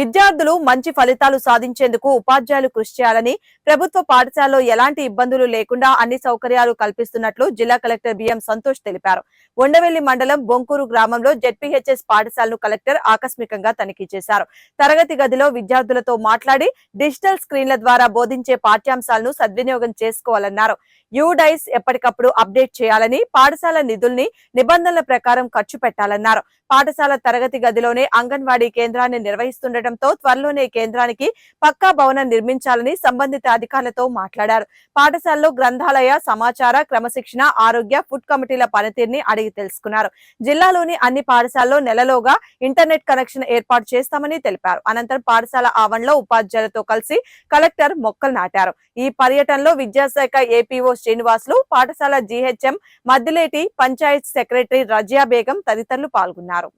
విద్యార్థులు మంచి ఫలితాలు సాధించేందుకు ఉపాధ్యాయులు కృషి చేయాలని ప్రభుత్వ పాఠశాలలో ఎలాంటి ఇబ్బందులు లేకుండా అన్ని సౌకర్యాలు కల్పిస్తున్నట్లు జిల్లా కలెక్టర్ బిఎం సంతోష్ తెలిపారు. ఉండవెల్లి మండలం బొంకూరు గ్రామంలో జెడ్పీహెచ్ఎస్ పాఠశాలను కలెక్టర్ ఆకస్మికంగా తనిఖీ చేశారు. తరగతి గదిలో విద్యార్థులతో మాట్లాడి డిజిటల్ స్క్రీన్ల ద్వారా బోధించే పాఠ్యాంశాలను సద్వినియోగం చేసుకోవాలన్నారు. యూడైస్ ఎప్పటికప్పుడు అప్డేట్ చేయాలని పాఠశాల నిధుల్ని నిబంధనల ప్రకారం ఖర్చు పెట్టాలన్నారు. పాఠశాల తరగతి గదిలోనే అంగన్వాడీ కేంద్రాన్ని నిర్వహిస్తుండటం ఉండటంతో త్వరలోనే కేంద్రానికి పక్కా భవనం నిర్మించాలని సంబంధిత అధికారులతో మాట్లాడారు. పాఠశాలలో గ్రంథాలయ సమాచార క్రమశిక్షణ ఆరోగ్య ఫుడ్ కమిటీల పనితీరుని అడిగి తెలుసుకున్నారు. జిల్లాలోని అన్ని పాఠశాలలో నెలలోగా ఇంటర్నెట్ కనెక్షన్ ఏర్పాటు చేస్తామని తెలిపారు. అనంతరం పాఠశాల ఆవరణలో ఉపాధ్యాయులతో కలిసి కలెక్టర్ మొక్కలు నాటారు. ఈ పర్యటనలో విద్యాశాఖ ఏపీఓ శ్రీనివాసులు పాఠశాల జీహెచ్ఎం మద్దిలేటి పంచాయత్ సెక్రటరీ రజియా బేగం తదితరులు పాల్గొన్నారు.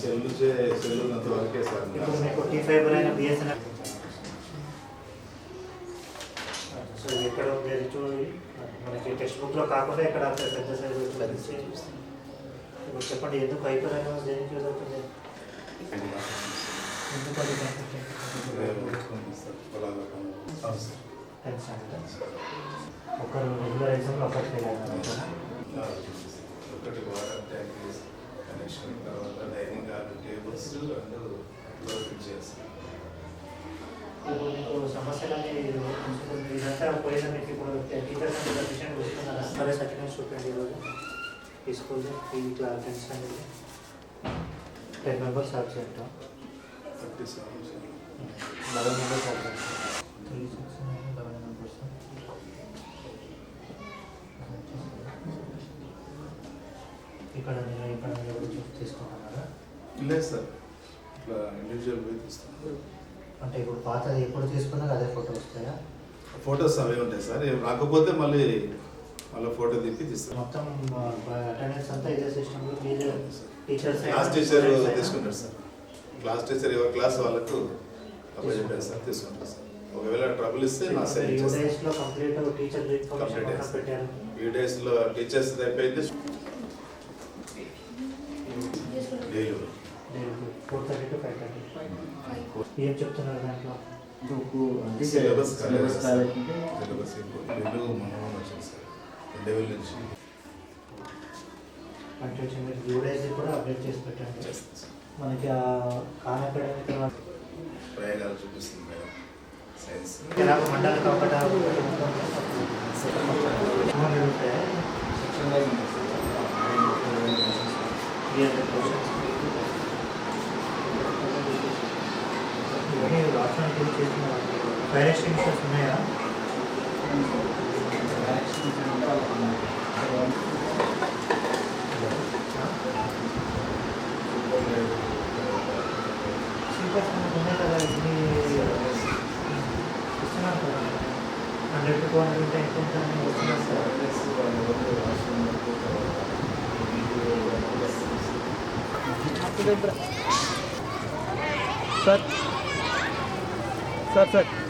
సెల్లు సెల్లు అంత వరకే సార్ ఇప్పుడు మీకు టీ ఫైబర్ అయిన బిఎస్ఎన్ఎల్ సో అది చూడండి మనకి టెక్స్ట్ బుక్లో కాకుండా ఇక్కడ పెద్ద సైజు ఇప్పుడు చెప్పండి ఎందుకు హైపర్ అయినా దేనికి యూజ్ అవుతుంది? ఒకరు రెగ్యులర్ ఎగ్జామ్లో ఒకటి ఒకటి కనెక్షన్ తర్వాత dining hall tables and floor చేస్తాం ఇప్పుడు మీకు సమస్యలన్నీ ఇదంతా పోయిన మీకు ఇప్పుడు టీచర్స్ అంటే విషయం చూస్తున్నారా సరే సర్టిఫికేట్ చూపండి ఈరోజు ఈ స్కూల్ ఈ క్లాస్ ఫ్రెండ్స్ అనేది ten members subject thirty seven eleven members ఇక్కడ ఇక్కడ తీసుకుంటున్నారా లేదు సార్. ఇట్లా ఇండివిజువల్ పోయి అంటే ఇప్పుడు పాతది ఎప్పుడు తీసుకున్నా అదే ఫోటో వస్తాయా? ఫొటోస్ అవే ఉంటాయి సార్. ఏం రాకపోతే మళ్ళీ మళ్ళీ ఫోటో తిప్పి తీస్తాం మొత్తం అటెండెన్స్ అంతా ఇదే సిస్టంలో మీరే టీచర్స్ క్లాస్ టీచర్ తీసుకుంటారు సార్. క్లాస్ టీచర్ ఎవరి క్లాస్ వాళ్ళకు అప్పుడు చెప్పారు సార్ తీసుకుంటారు సార్. ఒకవేళ ట్రబుల్ ఇస్తే నా కంప్లీట్ టీచర్ Complete పక్కన పెట్టారు? ఈ డేస్లో టీచర్స్ అయిపోయింది. ఏం చెప్తున్నారు దాంట్లో? బుక్ అంటే సిలబస్ సిలబస్ కాలేకుంటే సిలబస్ రెండు మనం వచ్చింది సార్. నుంచి. మీరు కూడా అప్డేట్ చేసి పెట్టండి. మనకి ఆ కాన్ అకాడమిక్ ప్రయోగాలు చూపిస్తుంది మేడం. సైన్స్ సెక్షన్ రాష్ట్రానికి చేసిన ఫైర్ ఉన్నాయా? ఉన్నాయి కదా ఇన్ని కదా. హండ్రెడ్ టూ హండ్రెడ్ ఎంత సార్ సార్ సార్ సార్